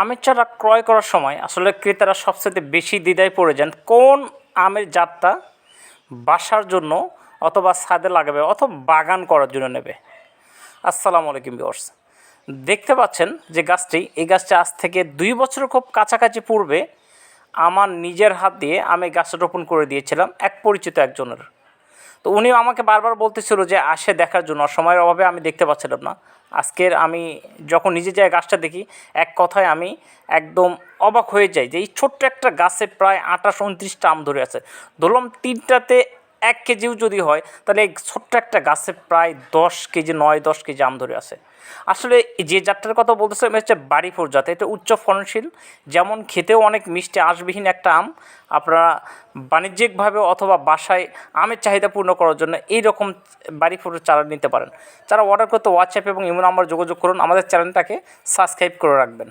আমের চারা ক্রয় করার সময় আসলে ক্রেতারা সবচেয়ে বেশি দ্বিধায় পড়ে যান কোন আমের জাতটা বাসার জন্য অথবা ছাদে লাগাবে অথবা বাগান করার জন্য নেবে। আসসালামু আলাইকুম বিয়র্স দেখতে পাচ্ছেন যে গাছটি, এই গাছটা আজ থেকে দুই বছরের খুব কাছাকাছি পূর্বে আমার নিজের হাত দিয়ে আমি গাছটা রোপণ করে দিয়েছিলাম এক পরিচিত একজনের। তো উনিও আমাকে বারবার বলতেছিল যে, আসে দেখার জন্য। সময়ের অভাবে আমি দেখতে পাচ্ছিলাম না। আজকের আমি যখন নিজে যাই গাছটা দেখি, এক কথায় আমি একদম অবাক হয়ে যাই যে, এই ছোট্ট একটা গাছে প্রায় আঠাশ, উনত্রিশটা আম ধরে আছে। ধরলাম তিনটাতে এক কেজিও যদি হয়, তাহলে ছোট্ট একটা গাছে প্রায় দশ কেজি, নয়, দশ কেজি আম ধরে আছে। আসলে যে জাতটার কথা বলতেছে এটা হচ্ছে বাড়িপুর জাত। এটা উচ্চ ফলনশীল, যেমন খেতেও অনেক মিষ্টি, আঁশবিহীন একটা আম। আপনারা বাণিজ্যিকভাবে অথবা বাসায় আমের চাহিদা পূর্ণ করার জন্য এই রকম বাড়িপুরের চারা নিতে পারেন। যারা অর্ডার করতে হোয়াটসঅ্যাপ এবং ইমো নাম্বার যোগাযোগ করুন, আমাদের চ্যানেলটাকে সাবস্ক্রাইব করে রাখবেন।